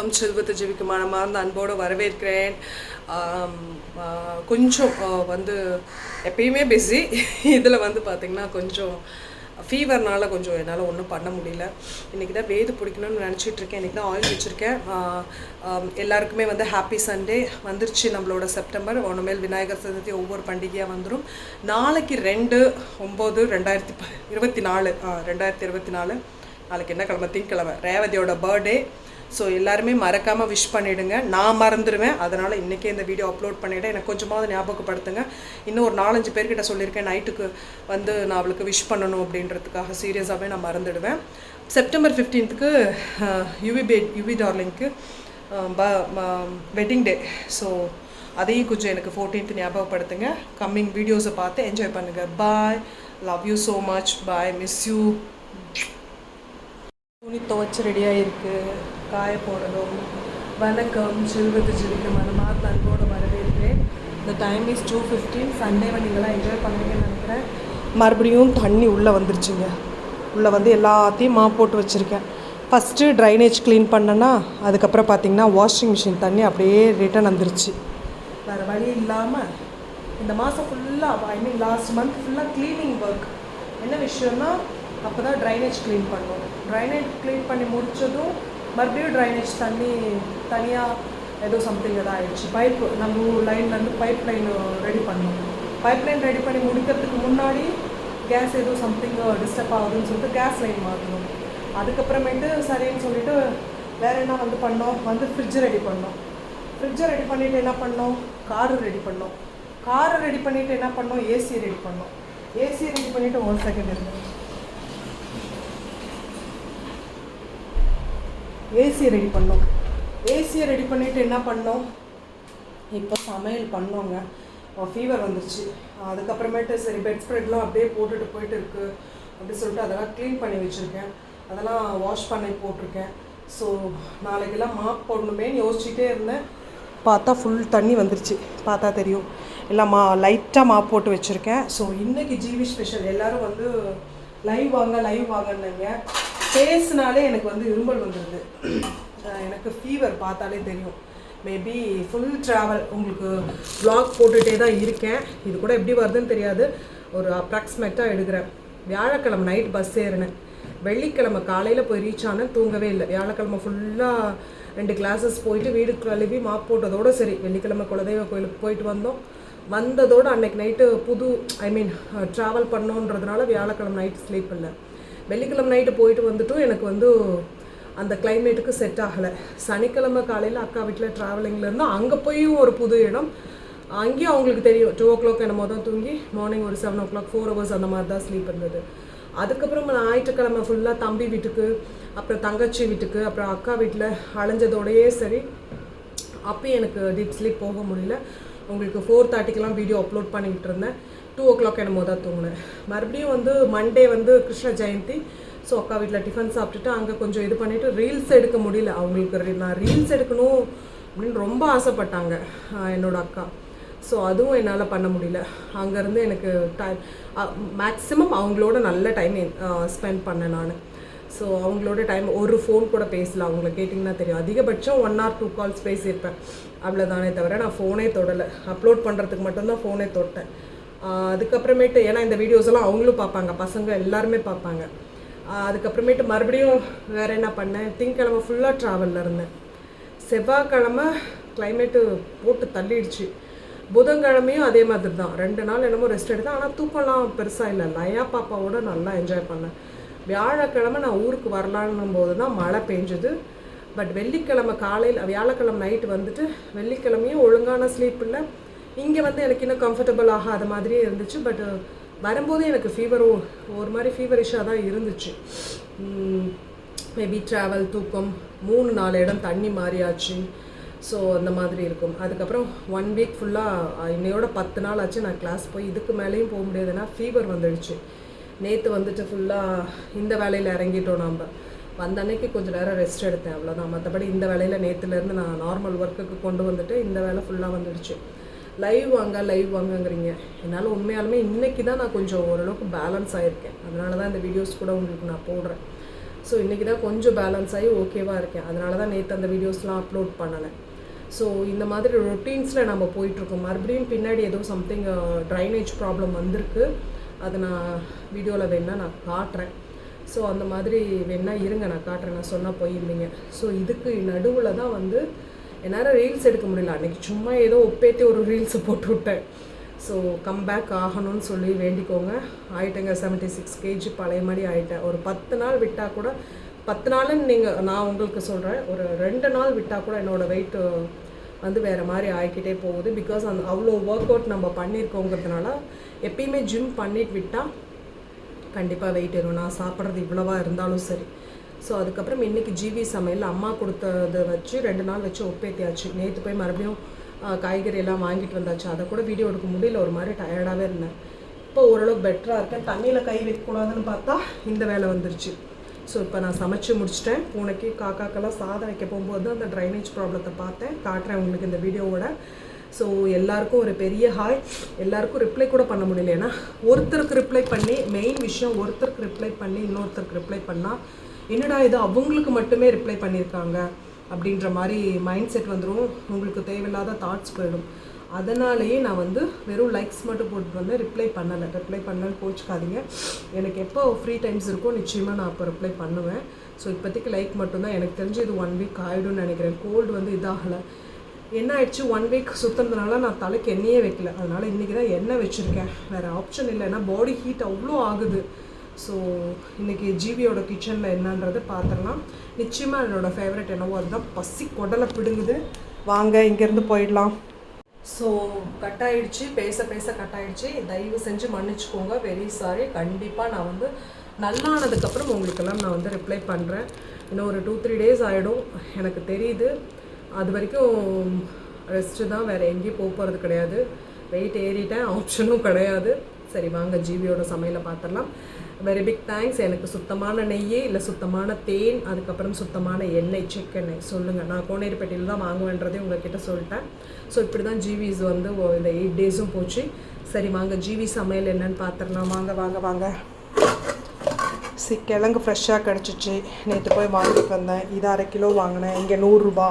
வணக்கம் செல்வத்தை ஜெபிக்கு மறந்து அன்போடு வரவேற்கிறேன் கொஞ்சம் வந்து எப்பயுமே பிஸி இதில் வந்து பார்த்திங்கன்னா கொஞ்சம் ஃபீவர்னால கொஞ்சம் என்னால் ஒன்றும் பண்ண முடியல இன்றைக்கி தான் வேது பிடிக்கணும்னு நினச்சிட்டு இருக்கேன் இன்றைக்கி தான் ஆயில் வச்சுருக்கேன் எல்லாருக்குமே வந்து ஹாப்பி சண்டே வந்துருச்சு நம்மளோட செப்டம்பர் ஒன்றுமேல் விநாயகர் சதுர்த்தி ஒவ்வொரு பண்டிகையாக வந்துடும் நாளைக்கு ரெண்டு ஒம்பது ரெண்டாயிரத்தி ப இருபத்தி நாலு ரெண்டாயிரத்தி இருபத்தி நாலு நாளைக்கு என்ன கிழமை திங்கக்கிழமை ரேவதியோட பர்த்டே ஸோ எல்லாருமே மறக்காமல் விஷ் பண்ணிவிடுங்க நான் மறந்துடுவேன் அதனால் இன்றைக்கே இந்த வீடியோ அப்லோட் பண்ணிவிட்டேன் எனக்கு கொஞ்சமாவது ஞாபகப்படுத்துங்க. இன்னும் ஒரு நாலஞ்சு பேர்கிட்ட சொல்லியிருக்கேன் நைட்டுக்கு வந்து நான் அவளுக்கு விஷ் பண்ணணும் அப்படின்றதுக்காக சீரியஸாகவே நான் மறந்துடுவேன். செப்டம்பர் ஃபிஃப்டீன்த்துக்கு யுவி பே யுவி டார்லிங்க்கு வெட்டிங் டே ஸோ அதையும் கொஞ்சம் எனக்கு ஃபோர்டீன்த் ஞாபகப்படுத்துங்க. கம்மிங் வீடியோஸை பார்த்து என்ஜாய் பண்ணுங்கள் bye love you so much bye miss you துணி துவைச்சி ரெடியாக இருக்குது காய போடணும் வணக்கம் செல்வத்து அந்த மாதிரி அன்போடு வரவேற்கிறேன். இந்த டைம் இஸ் டூ ஃபிஃப்டீன் சண்டேவை நீங்களாம் என்ஜாய் பண்ணுவீங்கன்னு நினைக்கிறேன். மறுபடியும் தண்ணி உள்ளே வந்துருச்சுங்க. உள்ளே வந்து எல்லாத்தையும் மா போட்டு வச்சுருக்கேன். ஃபஸ்ட்டு ட்ரைனேஜ் க்ளீன் பண்ணேன்னா அதுக்கப்புறம் பார்த்திங்கன்னா வாஷிங் மிஷின் தண்ணி அப்படியே ரிட்டர்ன் வந்துருச்சு. வேறு வழி இல்லாமல் இந்த மாதம் ஃபுல்லாக ஐ மீன் லாஸ்ட் மந்த் ஃபுல்லாக க்ளீனிங் ஒர்க் என்ன விஷயம்னா அப்போ தான் ட்ரைனேஜ் க்ளீன் பண்ணும். ட்ரைனேஜ் க்ளீன் பண்ணி முடிச்சதும் மறுபடியும் ட்ரைனேஜ் தண்ணி தனியாக ஏதோ சம்திங் எதாவது ஆயிடுச்சு. பைப் நம்ம லைன்லேருந்து பைப் லைன் ரெடி பண்ணோம். பைப் லைன் ரெடி பண்ணி முடிக்கிறதுக்கு முன்னாடி கேஸ் ஏதோ சம்திங் டிஸ்டர்ப் ஆகுதுன்னு சொல்லிட்டு கேஸ் லைன் மாற்றணும். அதுக்கப்புறமேட்டு சரின்னு சொல்லிட்டு வேற என்ன வந்து பண்ணோம்? வந்து ஃப்ரிட்ஜ் ரெடி பண்ணோம். ஃப்ரிட்ஜை ரெடி பண்ணிவிட்டு என்ன பண்ணோம்? காரு ரெடி பண்ணோம். காரை ரெடி பண்ணிவிட்டு என்ன பண்ணோம்? ஏசி ரெடி பண்ணோம். ஏசி ரெடி பண்ணிவிட்டு ஒன் செகண்ட் இருந்தோம் ஏசி ரெடி பண்ணோம். ஏசியை ரெடி பண்ணிவிட்டு என்ன பண்ணோம்? இப்போ சமையல் பண்ணோங்க. ஃபீவர் வந்துருச்சு. அதுக்கப்புறமேட்டு சரி பெட் ஸ்ப்ரெட்லாம் அப்படியே போட்டுட்டு போயிட்டு இருக்கு. அப்படி சொல்லிட்டு அதெல்லாம் க்ளீன் பண்ணி வச்சுருக்கேன். அதெல்லாம் வாஷ் பண்ணி போட்டிருக்கேன். ஸோ நாளைக்கெல்லாம் மாப் போடணுமேன்னு யோசிச்சுட்டே இருந்தேன். பார்த்தா ஃபுல் தண்ணி வந்துருச்சு. பார்த்தா தெரியும். எல்லாம் மா லைட்டாக மாப் போட்டு வச்சுருக்கேன். ஸோ இன்றைக்கி ஜிவி ஸ்பெஷல் எல்லோரும் வந்து லைவ் வாங்க லைவ் வாங்கன்னீங்க. பேசினாலே எனக்கு வந்து இருமல் வந்துடுது எனக்கு ஃபீவர் பார்த்தாலே தெரியும். மேபி ஃபுல் ட்ராவல் உங்களுக்கு ப்ளாக் போட்டுகிட்டே தான் இருக்கேன். இது கூட எப்படி வருதுன்னு தெரியாது. ஒரு அப்ராக்சிமேட்டாக எடுக்கிறேன். வியாழக்கிழமை நைட் பஸ் ஏறினேன். வெள்ளிக்கிழமை காலையில் போய் ரீச் ஆனேன். தூங்கவே இல்லை. வியாழக்கிழமை ஃபுல்லாக ரெண்டு கிளாஸஸ் போயிட்டு வீடு கழுவி மாப் போட்டதோடு சரி. வெள்ளிக்கிழமை குலதெய்வ கோயிலுக்கு போயிட்டு வந்தோம். வந்ததோடு அன்னைக்கு நைட்டு புது ஐ மீன் ட்ராவல் பண்ணோன்றதுனால வியாழக்கிழமை நைட் ஸ்லீப் இல்லை. வெள்ளிக்கிழமை நைட்டு போயிட்டு வந்துட்டும் எனக்கு வந்து அந்த கிளைமேட்டுக்கு செட் ஆகலை. சனிக்கிழமை காலையில் அக்கா வீட்டில் ட்ராவலிங்கில் இருந்தோம் அங்கே போயும் ஒரு புது இடம். அங்கேயும் அவங்களுக்கு தெரியும். டூ ஓ கிளாக் என்னமோ தான் தூங்கி மார்னிங் ஒரு seven o'clock four hours அந்த மாதிரி தான் ஸ்லீப் இருந்தது. அதுக்கப்புறம் ஞாயிற்றுக்கிழமை ஃபுல்லாக தம்பி வீட்டுக்கு அப்புறம் தங்கச்சி வீட்டுக்கு அப்புறம் அக்கா வீட்டில் அலைஞ்சதோடையே சரி அப்பயும் எனக்கு டீப் ஸ்லீப் போக முடியல. உங்களுக்கு ஃபோர் தேர்ட்டிக்கெலாம் வீடியோ அப்லோட் பண்ணிக்கிட்டு இருந்தேன். டூ ஓ கிளாக் என்னமோ தான் தூங்கினேன். மறுபடியும் வந்து மண்டே வந்து கிருஷ்ண ஜெயந்தி. ஸோ அக்கா வீட்டில் டிஃபன் சாப்பிட்டுட்டு அங்கே கொஞ்சம் இது பண்ணிவிட்டு ரீல்ஸ் எடுக்க முடியல. அவங்களுக்கு நான் ரீல்ஸ் எடுக்கணும் அப்படின்னு ரொம்ப ஆசைப்பட்டாங்க என்னோடய அக்கா. ஸோ அதுவும் என்னால் பண்ண முடியல. அங்கேருந்து எனக்கு டைம் மேக்ஸிமம் அவங்களோட நல்ல டைம் ஸ்பெண்ட் பண்ணேன் நான். ஸோ அவங்களோட டைம் ஒரு ஃபோன் கூட பேசல. அவங்கள கேட்டிங்கன்னா தெரியும். அதிகபட்சம் ஒன் ஆர் டூ கால்ஸ் பேசியிருப்பேன். அவ்வளோதானே தவிர நான் ஃபோனே தொடலை. அப்லோட் பண்ணுறதுக்கு மட்டும்தான் ஃபோனே தொட்டேன். அதுக்கப்புறமேட்டு ஏன்னா இந்த வீடியோஸ் எல்லாம் அவங்களும் பார்ப்பாங்க பசங்க எல்லாருமே பார்ப்பாங்க. அதுக்கப்புறமேட்டு மறுபடியும் வேறு என்ன பண்ணேன்? திங்கக்கிழமை ஃபுல்லாக ட்ராவலில் இருந்தேன். செவ்வாய்க்கிழமை கிளைமேட்டு போட்டு தள்ளிடுச்சு. புதன்கிழமையும் அதே மாதிரி தான். ரெண்டு நாள் என்னமோ ரெஸ்ட் எடுத்தேன். ஆனால் தூக்கம்லாம் பெருசாக இல்லை. நயா பாப்பாவோட நல்லா என்ஜாய் பண்ணேன். வியாழக்கிழமை நான் ஊருக்கு வரலான்னும் போது தான் மழை பெஞ்சுது. பட் வெள்ளிக்கிழமை காலையில் வியாழக்கிழமை நைட்டு வந்துட்டு வெள்ளிக்கிழமையும் ஒழுங்கான ஸ்லீப் இல்லை. இங்கே வந்து எனக்கு இன்னும் கம்ஃபர்டபுள் ஆகாத மாதிரியே இருந்துச்சு பட் uh, வரும்போது எனக்கு ஃபீவரும் ஒரு மாதிரி ஃபீவரிஷாக தான் இருந்துச்சு. மேபி ட்ராவல் தூக்கம் மூணு நாலு இடம் தண்ணி மாறியாச்சு. ஸோ அந்த மாதிரி இருக்கும். அதுக்கப்புறம் ஒன் வீக் ஃபுல்லாக இன்னையோட பத்து நாள் ஆச்சு. நான் கிளாஸ் போய் இதுக்கு மேலேயும் போக முடியாதுன்னா ஃபீவர் வந்துடுச்சு. நேற்று வந்துட்டு ஃபுல்லாக இந்த வேலையில் இறங்கிட்டோம் நம்ம வந்த அன்னைக்கு கொஞ்சம் நேரம் ரெஸ்ட் எடுத்தேன் அவ்வளோதான் மற்றபடி இந்த வேலையில் நேற்றுலேருந்து நான் நார்மல் ஒர்க்குக்கு கொண்டு வந்துட்டு இந்த வேலை ஃபுல்லாக வந்துடுச்சு. லைவ் வாங்க லைவ் வாங்கங்கிறீங்க. என்னால் உண்மையாலுமே இன்றைக்கி தான் நான் கொஞ்சம் ஓரளவுக்கு பேலன்ஸ் ஆகிருக்கேன் அதனால தான் இந்த வீடியோஸ் கூட உங்களுக்கு நான் போடுறேன். ஸோ இன்றைக்கி தான் கொஞ்சம் பேலன்ஸ் ஆகி ஓகேவாக இருக்கேன். அதனால தான் நேற்று அந்த வீடியோஸ்லாம் அப்லோட் பண்ணலை. ஸோ இந்த மாதிரி ரொட்டீன்ஸில் நம்ம போயிட்டுருக்கோம். மறுபடியும் பின்னாடி ஏதோ சம்திங் ட்ரைனேஜ் ப்ராப்ளம் வந்திருக்கு. அதை நான் வீடியோவில் வேணா நான் காட்டுறேன். ஸோ அந்த மாதிரி வேணா இருங்க. நான் காட்டுறேன். நான் சொன்னால் போயிருந்தீங்க. ஸோ இதுக்கு நடுவில் தான் வந்து என்னால் ரீல்ஸ் எடுக்க முடியல. அன்றைக்கி சும்மா ஏதோ ஒப்பேற்றி ஒரு ரீல்ஸை போட்டு விட்டேன். ஸோ கம்பேக் ஆகணும்னு சொல்லி வேண்டிக்கோங்க. ஆயிட்டேங்க செவன்ட்டி சிக்ஸ் கேஜி பழைய மாதிரி ஆயிட்டேன். ஒரு பத்து நாள் விட்டால் கூட பத்து நாள்னு நீங்கள் நான் உங்களுக்கு சொல்கிறேன் ஒரு ரெண்டு நாள் விட்டால் கூட என்னோடய வெயிட் வந்து வேறு மாதிரி ஆகிக்கிட்டே போகுது. பிகாஸ் அந்த அவ்வளோ ஒர்க் அவுட் நம்ம பண்ணியிருக்கோங்கிறதுனால எப்பயுமே ஜிம் பண்ணிட்டு விட்டால் கண்டிப்பாக வெயிட் ஏறும். நான் சாப்பிட்றது இவ்வளோவா இருந்தாலும் சரி. ஸோ அதுக்கப்புறம் இன்றைக்கி ஜிவி சமையல் அம்மா கொடுத்ததை வச்சு ரெண்டு நாள் வச்சு ஒப்பேத்தியாச்சு நேற்று போய் மறுபடியும் காய்கறி எல்லாம் வாங்கிட்டு வந்தாச்சு. அதை கூட வீடியோ எடுக்க முடியல. ஒரு மாதிரி டயர்டாகவே இருந்தேன். இப்போ ஓரளவுக்கு பெட்டராக இருக்கேன். தண்ணியில் கை வைக்கக்கூடாதுன்னு பார்த்தா இந்த வேலை வந்துருச்சு. ஸோ இப்போ நான் சமைச்சு முடிச்சிட்டேன். பூனைக்கு காக்காக்கெல்லாம் சாதம் வைக்க போகும்போது அந்த ட்ரைனேஜ் ப்ராப்ளத்தை பார்த்தேன். காட்டுறேன் உங்களுக்கு இந்த வீடியோவோட ஸோ எல்லாருக்கும் ஒரு பெரிய ஹாய் எல்லாருக்கும் ரிப்ளை கூட பண்ண முடியல. ஏன்னா ஒருத்தருக்கு ரிப்ளை பண்ணி மெயின் விஷயம் ஒருத்தருக்கு ரிப்ளை பண்ணி இன்னொருத்தருக்கு ரிப்ளை பண்ணால் என்னடா இது அவங்களுக்கு மட்டுமே ரிப்ளை பண்ணியிருக்காங்க அப்படின்ற மாதிரி மைண்ட் செட் வந்துடும் உங்களுக்கு தேவையில்லாத தாட்ஸ் போயிடும். அதனாலேயே நான் வந்து வெறும் லைக்ஸ் மட்டும் போட்டு வந்து ரிப்ளை பண்ணலை. ரிப்ளை பண்ணலன்னு கோச்சிக்காதீங்க. எனக்கு எப்போ ஃப்ரீ டைம்ஸ் இருக்கோ நிச்சயமாக நான் அப்போ ரிப்ளை பண்ணுவேன். ஸோ இப்போதைக்கு லைக் மட்டும்தான். எனக்கு தெரிஞ்சு இது ஒன் வீக் ஆகிடும்னு நினைக்கிறேன். கோல்டு வந்து இதாகலை. என்ன ஆயிடுச்சு? ஒன் வீக் சுற்றுறதுனால நான் தலைக்கு எண்ணெயே வைக்கல. அதனால் இன்றைக்கி தான் எண்ணெய் வச்சுருக்கேன். வேறு ஆப்ஷன் இல்லை. ஏன்னா பாடி ஹீட் அவ்வளோ ஆகுது. ஸோ இன்றைக்கி ஜிவியோட கிச்சனில் என்னன்றது பார்த்துடலாம். நிச்சயமாக என்னோடய ஃபேவரட் என்னவோ அதுதான் பசி குடலை பிடுங்குது. வாங்க இங்கேருந்து போயிடலாம். ஸோ கட் ஆயிடுச்சு பேச பேச கட் ஆயிடுச்சு தயவு செஞ்சு மன்னிச்சுக்கோங்க வெரி சாரி கண்டிப்பாக நான் வந்து நல்லானதுக்கப்புறம் உங்களுக்கெல்லாம் நான் வந்து ரிப்ளை பண்ணுறேன் இன்னும் ஒரு டூ த்ரீ டேஸ் ஆகிடும் எனக்கு தெரியுது. அது வரைக்கும் ரெஸ்ட்டு தான் வேறு எங்கேயும் போக போகிறது கிடையாது. வெயிட் ஏறிட்டேன் ஆப்ஷனும் கிடையாது. சரி வாங்க ஜிவியோட சமையலை பார்த்துடலாம். வெரி பிக் தேங்க்ஸ் எனக்கு சுத்தமான நெய் இல்லை சுத்தமான தேன் அதுக்கப்புறம் சுத்தமான எண்ணெய் செக்கெண்ணெய் சொல்லுங்கள் நான் கோனேரிப்பேட்டையில் தான் வாங்குவேன்றதே உங்ககிட்ட சொல்லிட்டேன். ஸோ இப்படி தான் ஜிவிஸ் வந்து இந்த எயிட் டேஸும் போச்சு. சரி வாங்க ஜிவி சமையல் என்னன்னு பார்த்துடலாம். வாங்க வாங்க வாங்க. சி கிழங்கு ஃப்ரெஷ்ஷாக கிடச்சிச்சு. நேற்று போய் வாங்கிட்டு வந்தேன். இது அரை கிலோ வாங்கினேன். இங்கே நூறுரூபா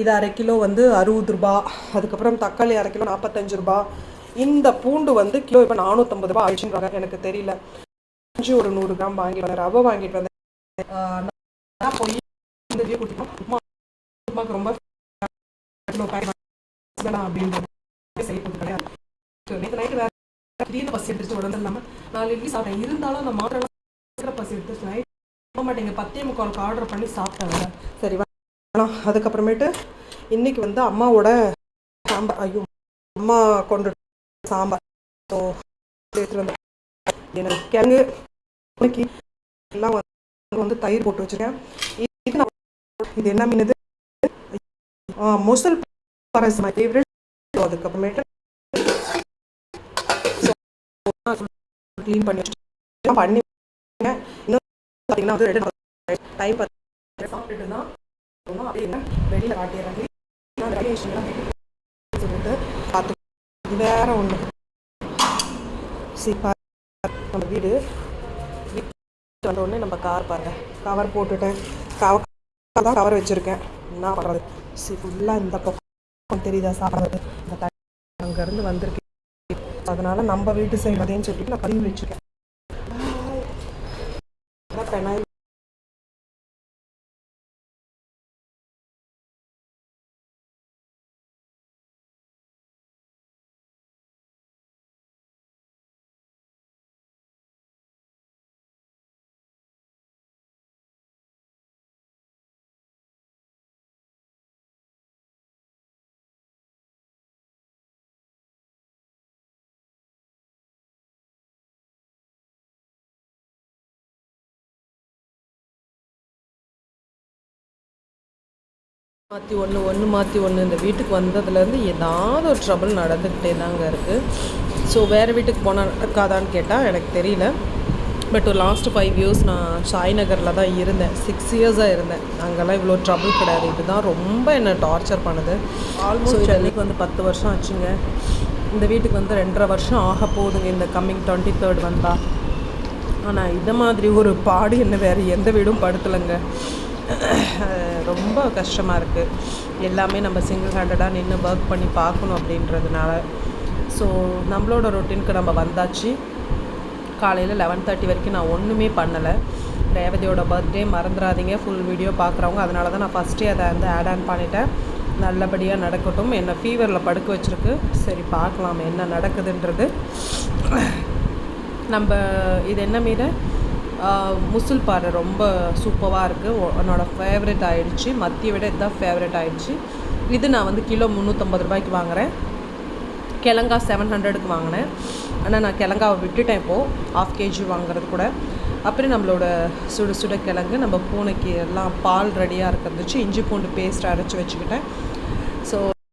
இது அரை கிலோ வந்து அறுபது ரூபா. அதுக்கப்புறம் தக்காளி அரை கிலோ நாற்பத்தஞ்சு ரூபா. இந்த பூண்டு வந்து கிலோ இப்போ நானூற்றம்பது ரூபா ஆயிடுச்சுன்றாங்க. எனக்கு தெரியல. இஞ்சி ஒரு நூறு கிராம் வாங்கிட்டு வந்தேன். ரவை வாங்கிட்டு வந்தேன். ஆஹ் நான் போய் இந்த வீடியோ கொடுத்துட்டோம் உப்புமா ரொம்ப அப்படின்றது சரி போட்டு நேற்று நைட்டு வேறு திடீர்னு பசி எடுத்துச்சு உடம்பு இல்லாமல் நாலு இட்லி சாப்பிட்டேன். இருந்தாலும் அந்த மாத்திரை சீக்கிரம் பசி எடுத்துச்சு நைட் போக மாட்டேங்க. பத்தே முக்காலுக்கு ஆர்டர் பண்ணி சாப்பிட்டேன் சரி வேணாம். அதுக்கப்புறமேட்டு இன்னைக்கு வந்து அம்மாவோட சாம்பார். ஐயோ அம்மா கொண்டு சாம்பார். ஸோ வந்து எனக்கு கிழங்கு இன்னைக்கு எல்லாம் வந்து வந்து தயிர் போட்டு வச்சிருக்கேன். இது நான் இது என்ன மீன் இது? மொசல் பரஸ் மை ஃபேவரட் அதுக்கப்புறமேட்டு க்ளீன் பண்ணி வச்சுட்டு பண்ணி இன்னும் பார்த்தீங்கன்னா வந்து ரெண்டு டைம் பார்த்து சாப்பிட்டுட்டு தான் போகணும். அப்படியே இருங்க. நான் radiation சொல்லிட்டு இது வேற ஒன்று சரி நம்ம வீடு. வீட்டு வந்த உடனே நம்ம கார் பாருங்க. கவர் போட்டுட்டேன். கவர் தான் கவர் வச்சுருக்கேன். என்ன பண்ணுறது சரி ஃபுல்லாக இந்த பக்கம் தெரியுதா சாப்பிட்றது? இந்த தண்ணி அங்கேருந்து வந்திருக்கேன். அதனால நம்ம வீட்டு சைடு அதேன்னு சொல்லிட்டு நான் பதிவு வச்சுருக்கேன். பெனாயில் மாற்றி ஒன்று ஒன்று மாற்றி ஒன்று இந்த வீட்டுக்கு வந்ததுலேருந்து ஏதாவது ஒரு ட்ரபிள் நடந்துக்கிட்டே தாங்க இருக்குது ஸோ வேறு வீட்டுக்கு போனால் நடக்காதான்னு கேட்டால் எனக்கு தெரியல. பட் ஒரு லாஸ்ட் ஃபைவ் இயர்ஸ் நான் சாய் நகரில் தான் இருந்தேன். சிக்ஸ் இயர்ஸாக இருந்தேன். அங்கெல்லாம் இவ்வளோ ட்ரபிள் கிடையாது. இதுதான் ரொம்ப என்னை டார்ச்சர் பண்ணுது. ஆல்மோஸ்ட் சென்னைக்கு வந்து பத்து வருஷம் ஆச்சுங்க. இந்த வீட்டுக்கு வந்து ரெண்டரை வருஷம் ஆக போகுதுங்க. இந்த கம்மிங் டுவெண்ட்டி தேர்ட் வந்தால் ஆனால் இந்த மாதிரி ஒரு பாடு என்ன வேறு எந்த வீடும் படுத்தலைங்க. ரொம்ப கஷ்டமாக இருக்குது எல்லாமே நம்ம சிங்கிள் ஹேண்டடாக நின்று ஒர்க் பண்ணி பார்க்கணும் அப்படின்றதுனால. ஸோ நம்மளோட ரொட்டீனுக்கு நம்ம வந்தாச்சு. காலையில் லெவன் தேர்ட்டி வரைக்கும் நான் ஒன்றுமே பண்ணலை. ரேவதியோட பர்த்டே மறந்துடாதீங்க ஃபுல் வீடியோ பார்க்குறவங்க. அதனால தான் நான் ஃபஸ்ட்டே அதை வந்து ஆட் ஆன் பண்ணிட்டேன். நல்லபடியாக நடக்கட்டும். என்னை ஃபீவரில் படுக்க வச்சுருக்கு. சரி பார்க்கலாம். என்ன நடக்குதுன்றது. நம்ம இது என்ன மீது? முசுல் பாறை ரொம்ப சூப்பராக இருக்குது என்னோடய ஃபேவரட் ஆகிடுச்சு மத்தியை விட இதுதான் ஃபேவரட் ஆகிடுச்சி இது நான் வந்து கிலோ முந்நூற்றம்பது ரூபாய்க்கு வாங்குகிறேன் கிழங்கா செவன் ஹண்ட்ரடுக்கு வாங்கினேன். ஆனால் நான் கிழங்காவை விட்டுட்டேன் இப்போது ஆஃப் கேஜி வாங்குறது கூட. அப்புறம் நம்மளோட சுட சுட கிழங்கு நம்ம பூனைக்கு எல்லாம் பால் ரெடியாக இருக்கிறதுச்சு இஞ்சி பூண்டு பேஸ்ட் அரைச்சி வச்சுக்கிட்டேன்.